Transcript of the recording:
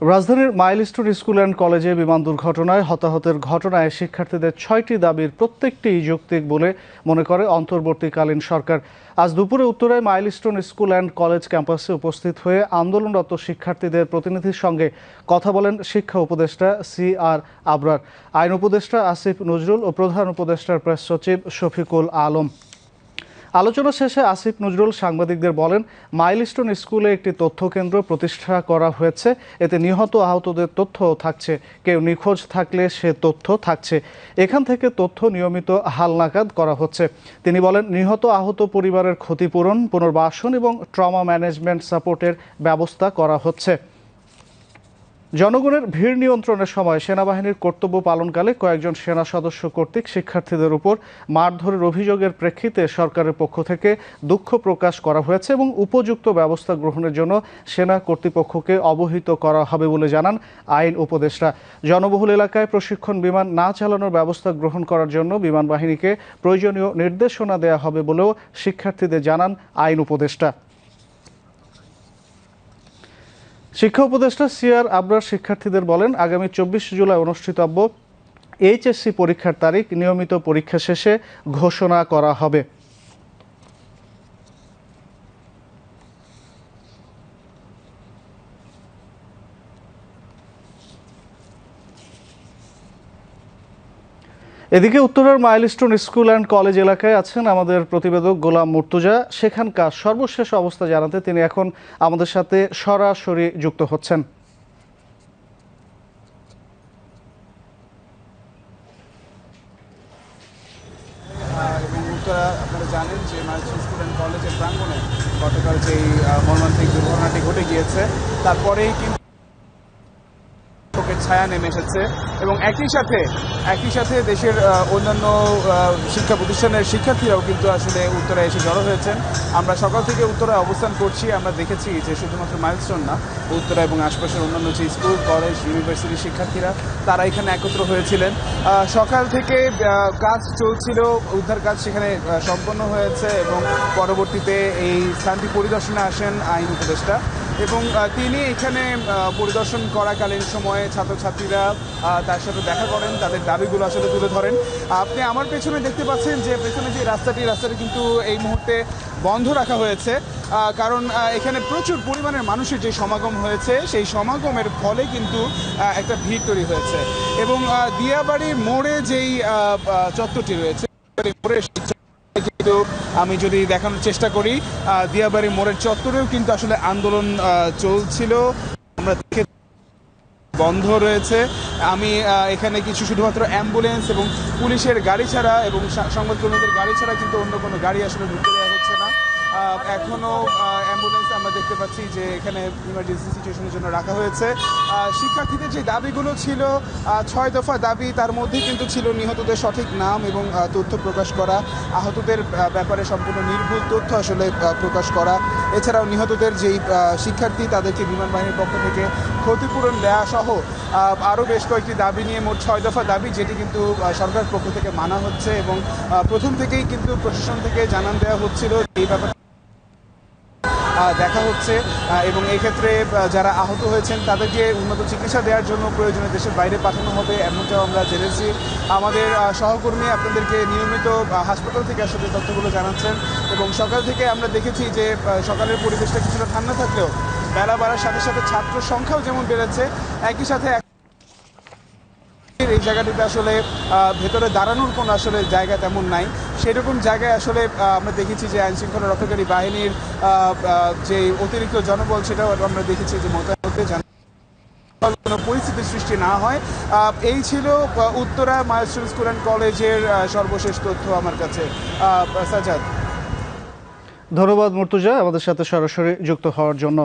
রাজধানীর milestone school and কলেজে বিমান দুর্ঘটনায় হতাহতের ঘটনায় শিক্ষার্থীদের ছয়টি দাবির প্রত্যেকটিই যৌক্তিক বলে মনে করে অন্তর্বর্তীকালীন সরকার। আজ দুপুরে উত্তরায় মাইলস্টোন স্কুল অ্যান্ড কলেজ ক্যাম্পাসে উপস্থিত হয়ে আন্দোলনরত শিক্ষার্থীদের প্রতিনিধির সঙ্গে কথা বলেন শিক্ষা উপদেষ্টা সি আর আবরার। আইন উপদেষ্টা আসিফ নজরুল ও প্রধান উপদেষ্টার প্রেস সচিব শফিকুল আলম। আলোচনা শেষে আসিফ নজরুল সাংবাদিকদের বলেন, মাইলস্টোন স্কুলে একটি তথ্য কেন্দ্র প্রতিষ্ঠা করা হয়েছে। এতে নিহত আহতদের তথ্য থাকছে। কেউ নিখোঁজ থাকলে সে তথ্য থাকছে। এখান থেকে তথ্য নিয়মিত হালনাগাদ করা হচ্ছে। তিনি বলেন, নিহত আহত পরিবারের ক্ষতিপূরণ, পুনর্বাসন এবং ট্রমা ম্যানেজমেন্ট সাপোর্টের ব্যবস্থা করা হচ্ছে। জনগণের ভিড় নিয়ন্ত্রণের সময় সেনাবাহিনীর কর্তব্য পালনকালে কয়েকজন সেনা সদস্য কর্তৃক শিক্ষার্থীদের উপর মারধরের অভিযোগের প্রেক্ষিতে সরকারের পক্ষ থেকে দুঃখ প্রকাশ করা হয়েছে এবং উপযুক্ত ব্যবস্থা গ্রহণের জন্য সেনা কর্তৃপক্ষকে অবহিত করা হবে বলে জানান আইন উপদেষ্টা। জনবহুল এলাকায় প্রশিক্ষণ বিমান না চালানোর ব্যবস্থা গ্রহণ করার জন্য বিমান বাহিনীকে প্রয়োজনীয় নির্দেশনা দেওয়া হবে বলেও শিক্ষার্থীদের জানান আইন উপদেষ্টা। শিক্ষা উপদেষ্টা সিআর আবরার শিক্ষার্থীদের বলেন, আগামী চব্বিশ জুলাই অনুষ্ঠিতব্য এইচএসসি পরীক্ষার তারিখ, নিয়মিত পরীক্ষা শেষে ঘোষণা করা হবে। এদিকে উত্তরের মাইলস্টোন স্কুল অ্যান্ড কলেজ এলাকায় আছেন আমাদের প্রতিবেদক গোলাম মুর্তুজা। সেখানকার সর্বশেষ অবস্থা জানাতে তিনি এখন আমাদের সাথে সরাসরি যুক্ত হচ্ছেন। এবং জানেন যে মার্চেন্ট স্কুল অ্যান্ড কলেজের প্রাঙ্গণে গতকাল যেই মর্মান্তিক দুর্ঘটনাটি ঘটে গিয়েছে, তারপরেই কিন্তু ছায়া নেমে এসেছে এবং একই সাথে একই সাথে দেশের অন্যান্য শিক্ষা প্রতিষ্ঠানের শিক্ষার্থীরাও কিন্তু আসলে উত্তরে এসে জড়ো হয়েছেন। আমরা সকাল থেকে উত্তরায় অবস্থান করছি, আমরা দেখেছি যে শুধুমাত্র মাইলস্টোন না, উত্তরা এবং আশপাশের অন্যান্য যে স্কুল, কলেজ ইউনিভার্সিটির শিক্ষার্থীরা, তারা এখানে একত্র হয়েছিলেন। সকাল থেকে কাজ চলছিল, উদ্ধার কাজ সেখানে সম্পন্ন হয়েছে এবং পরবর্তীতে এই স্থানটি পরিদর্শনে আসেন আইন উপদেষ্টা। এবং তিনি এখানে পরিদর্শন করাকালীন সময়ে ছাত্রছাত্রীরা তার সাথে দেখা করেন তাদের দাবিগুলো আসলে তুলে ধরেন। আপনি আমার পেছনে দেখতে পাচ্ছেন যে পেছনে যে রাস্তাটি রাস্তাটি কিন্তু এই মুহূর্তে বন্ধ রাখা হয়েছে। কারণ এখানে প্রচুর পরিমাণের মানুষের যে সমাগম হয়েছে সেই সমাগমের ফলে কিন্তু একটা ভিড় তৈরি হয়েছে। এবং আহ, দিয়াবাড়ির মোড়ে যেই চত্বরটি রয়েছে কিন্তু আমি যদি দেখানোর চেষ্টা করি দিয়াবাড়ি মোড়ের চত্বরেও কিন্তু আসলে আন্দোলন চলছিল। আমরা দেখে বন্ধ রয়েছে। আমি এখানে কিছু শুধুমাত্র অ্যাম্বুলেন্স এবং পুলিশের গাড়ি ছাড়া এবং সংবাদকর্মীদের গাড়ি ছাড়া কিন্তু অন্য কোনো গাড়ি আসলে ঢুকতে দেওয়া হচ্ছে না। আহ, এখনও অ্যাম্বুলেন্স আমরা দেখতে পাচ্ছি যে এখানে ইমার্জেন্সি সিচুয়েশনের জন্য রাখা হয়েছে। শিক্ষার্থীদের যে দাবিগুলো ছিল ছয় দফা দাবি তার মধ্যে কিন্তু ছিল নিহতদের সঠিক নাম এবং তথ্য প্রকাশ করা আহতদের ব্যাপারে সম্পূর্ণ নির্ভুল তথ্য আসলে প্রকাশ করা। এছাড়াও নিহতদের যেই শিক্ষার্থী তাদেরকে বিমান বাহিনীর পক্ষ থেকে ক্ষতিপূরণ দেওয়া সহ আরও বেশ কয়েকটি দাবি নিয়ে মোট ছয় দফা দাবি যেটি কিন্তু সরকার পক্ষ থেকে মানা হচ্ছে এবং প্রথম থেকেই কিন্তু প্রশাসন থেকে জানান দেওয়া হচ্ছিল এই ব্যাপারে দেখা হচ্ছে এবং এই ক্ষেত্রে যারা আহত হয়েছেন, তাদেরকে উন্নত চিকিৎসা দেওয়ার জন্য প্রয়োজনে দেশের বাইরে পাঠানো হবে, এমনটাও আমরা জেনেছি। আমাদের সহকর্মী আপনাদেরকে নিয়মিত হাসপাতাল থেকে আসলে তথ্যগুলো জানাচ্ছেন, এবং সকাল থেকে আমরা দেখেছি যে সকালের পরিবেশটা কিছুটা ঠান্ডা থাকলেও বেলা বাড়ার সাথে সাথে ছাত্র সংখ্যাও যেমন বেড়েছে, একই সাথে এই জায়গাটিতে আসলে ভেতরে দাঁড়ানোর কোনো আসলে জায়গা তেমন নাই। সেরকম জায়গায় আসলে আমরা দেখেছি যে আইন শৃঙ্খলা রক্ষাকারী বাহিনীর যে অতিরিক্ত জনবল, সেটাও আমরা দেখেছি যে মোতায়েন হতে জানা কোনো পরিস্থিতি সৃষ্টি না হয়। এই ছিল উত্তরা মাইলস্টোন স্কুল অ্যান্ড কলেজের সর্বশেষ তথ্য আমার কাছে। সাজাদ ধন্যবাদ মুর্তুজা আমাদের সাথে সরাসরি যুক্ত হওয়ার জন্য।